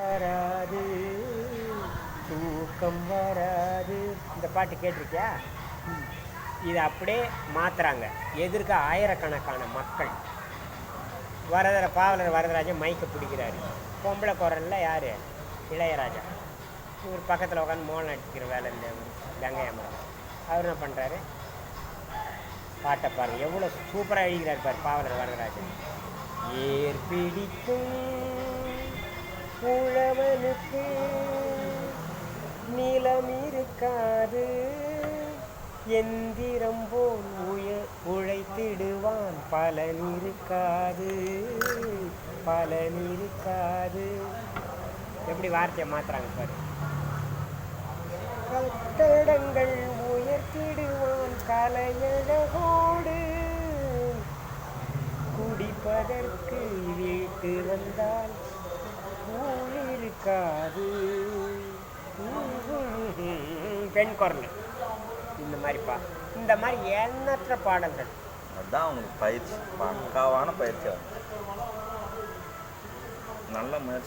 வராது. தூக்கம் வராது. இந்த பாட்டு கேட்டிருக்கியா? இதை அப்படியே மாத்துறாங்க. எதிர்க்க ஆயிரக்கணக்கான மக்கள். வரதர பாவலர் வரதராஜன் மைக்கை பிடிக்கிறாரு. பொம்பளை குரலில் யார்? இளையராஜா. இவர் பக்கத்தில் உட்காந்து மோளம் அடிக்கிற வேலை இல்லை கங்கை மரம் அவர் என்ன பண்ணுறாரு பாட்டை பாருங்கள் எவ்வளோ சூப்பராக எழுதிக்கிறார் பார் பாவலர் வரதராஜன். ஏர் பிடிக்கும். உழவனுக்கு நிலம் இருக்காது எந்திரம் போல் உய உழைத்திடுவான் பலன் இருக்காது பலன் இருக்காது எப்படி வார்த்தையை மாத்துறாங்க பாரு. கட்டடங்கள் உயர்த்திடுவான் கலையழகோடு. குடிப்பதற்கு வீட்டு வந்தால் இருக்காது பெண் குரல். இந்த மாதிரிப்பா இந்த மாதிரி எண்ணற்ற பாடல்கள். அதுதான் அவங்களுக்கு பயிற்சி பக்காவான பயிற்சி நல்ல முயற்சி.